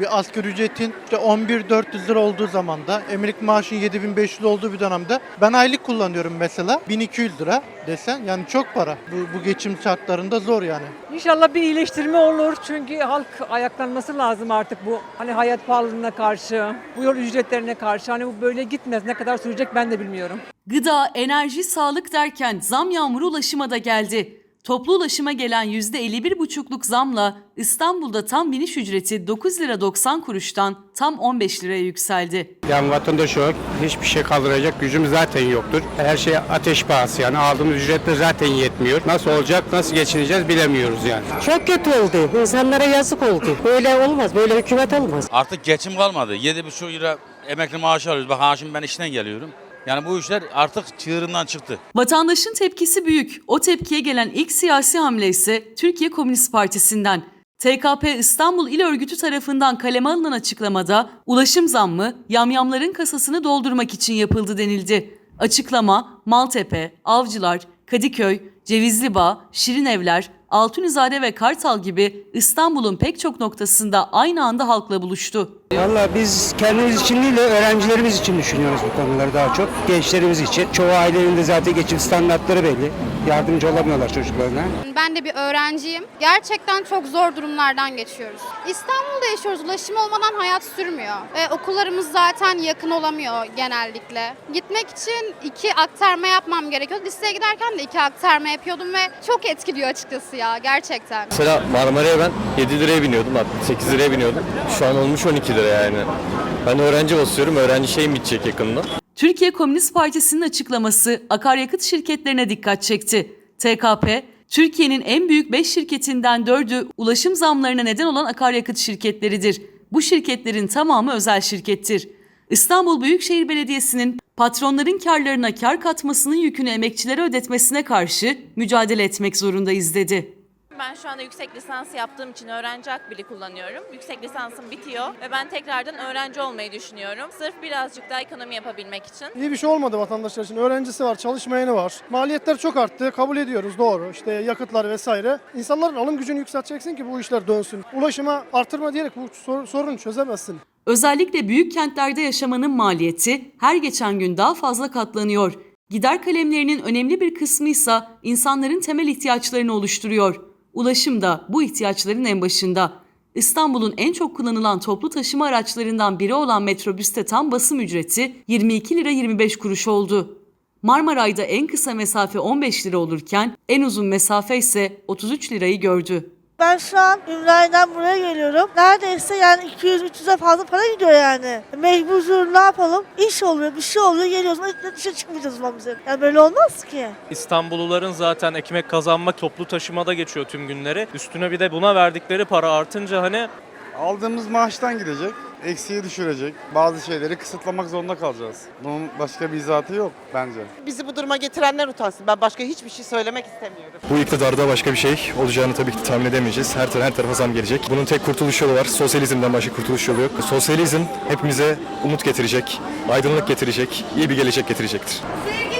bir asgari ücretin işte 11.400 lira olduğu zamanda, emeklilik maaşın 7500 olduğu bir dönemde ben aylık kullanıyorum mesela 1200 lira desen yani çok para. Bu, bu geçim şartlarında zor yani. İnşallah bir iyileştirme olur çünkü halk ayaklanması lazım artık bu hani hayat pahalılığına karşı, bu yol ücretlerine karşı. Hani bu böyle gitmez. Ne kadar sürecek ben de bilmiyorum. Gıda, enerji, sağlık derken zam yağmuru ulaşıma da geldi. Toplu ulaşıma gelen %51,5'luk zamla İstanbul'da tam biniş ücreti 9 lira 90 kuruştan tam 15 liraya yükseldi. Yani vatandaş olarak hiçbir şey kaldıracak gücümüz zaten yoktur. Her şey ateş pahası yani aldığımız ücretler zaten yetmiyor. Nasıl olacak, nasıl geçineceğiz bilemiyoruz yani. Çok kötü oldu. İnsanlara yazık oldu. Böyle olmaz. Böyle hükümet olmaz. Artık geçim kalmadı. 7,5 lira emekli maaşı alıyoruz. Bak ha şimdi ben işten geliyorum. Yani bu işler artık çığırından çıktı. Vatandaşın tepkisi büyük. O tepkiye gelen ilk siyasi hamle ise Türkiye Komünist Partisi'nden. TKP İstanbul İl Örgütü tarafından kaleme alınan açıklamada ulaşım zammı yamyamların kasasını doldurmak için yapıldı denildi. Açıklama Maltepe, Avcılar, Kadıköy, Cevizlibağ, Şirinevler, Altunizade ve Kartal gibi İstanbul'un pek çok noktasında aynı anda halkla buluştu. Valla biz kendimiz için değil de öğrencilerimiz için düşünüyoruz bu konuları daha çok. Gençlerimiz için. Çoğu ailenin de zaten geçim standartları belli. Yardımcı olamıyorlar çocuklarına. Ben de bir öğrenciyim. Gerçekten çok zor durumlardan geçiyoruz. İstanbul'da yaşıyoruz. Ulaşım olmadan hayat sürmüyor. Ve okullarımız zaten yakın olamıyor genellikle. Gitmek için iki aktarma yapmam gerekiyor. Liseye giderken de iki aktarma yapıyordum ve çok etkiliyor açıkçası ya gerçekten. Mesela Marmara'ya ben 7 liraya biniyordum, hatta 8 liraya biniyordum. Şu an olmuş 12 lira yani. Ben öğrenci basıyorum, öğrenci şeyim bitecek yakında. Türkiye Komünist Partisi'nin açıklaması akaryakıt şirketlerine dikkat çekti. TKP, Türkiye'nin en büyük 5 şirketinden 4'ü ulaşım zamlarına neden olan akaryakıt şirketleridir. Bu şirketlerin tamamı özel şirkettir. İstanbul Büyükşehir Belediyesi'nin patronların karlarına kar katmasının yükünü emekçilere ödetmesine karşı mücadele etmek zorundayız dedi. Ben şu anda yüksek lisans yaptığım için öğrenci akbili kullanıyorum. Yüksek lisansım bitiyor ve ben tekrardan öğrenci olmayı düşünüyorum. Sırf birazcık daha ekonomi yapabilmek için. İyi bir şey olmadı vatandaşlar için. Öğrencisi var, çalışmayanı var. Maliyetler çok arttı. Kabul ediyoruz doğru. İşte yakıtlar vesaire. İnsanların alım gücünü yükselteceksin ki bu işler dönsün. Ulaşıma artırma diyerek bu sor- sorunu çözemezsin. Özellikle büyük kentlerde yaşamanın maliyeti her geçen gün daha fazla katlanıyor. Gider kalemlerinin önemli bir kısmı ise insanların temel ihtiyaçlarını oluşturuyor. Ulaşım da bu ihtiyaçların en başında. İstanbul'un en çok kullanılan toplu taşıma araçlarından biri olan metrobüste tam basım ücreti 22 lira 25 kuruş oldu. Marmaray'da en kısa mesafe 15 lira olurken en uzun mesafe ise 33 lirayı gördü. Ben şu an Ümraniye'den buraya geliyorum. Neredeyse yani 200-300'e fazla para gidiyor yani. Mecbur ne yapalım? İş oluyor, bir şey oluyor, geliyoruz ama dışarı çıkmayacağız falan bize. Yani böyle olmaz ki. İstanbulluların zaten ekmek kazanmak toplu taşımada geçiyor tüm günleri. Üstüne bir de buna verdikleri para artınca hani Aldığımız maaştan gidecek, eksiği düşürecek. Bazı şeyleri kısıtlamak zorunda kalacağız. Bunun başka bir izahatı yok bence. Bizi bu duruma getirenler utansın. Ben başka hiçbir şey söylemek istemiyorum. Bu iktidarda başka bir şey olacağını tabii ki tahmin edemeyeceğiz. Her, her tarafa zam gelecek. Bunun tek kurtuluş yolu var. Sosyalizmden başka kurtuluş yolu yok. Sosyalizm hepimize umut getirecek, aydınlık getirecek, iyi bir gelecek getirecektir. Sevgi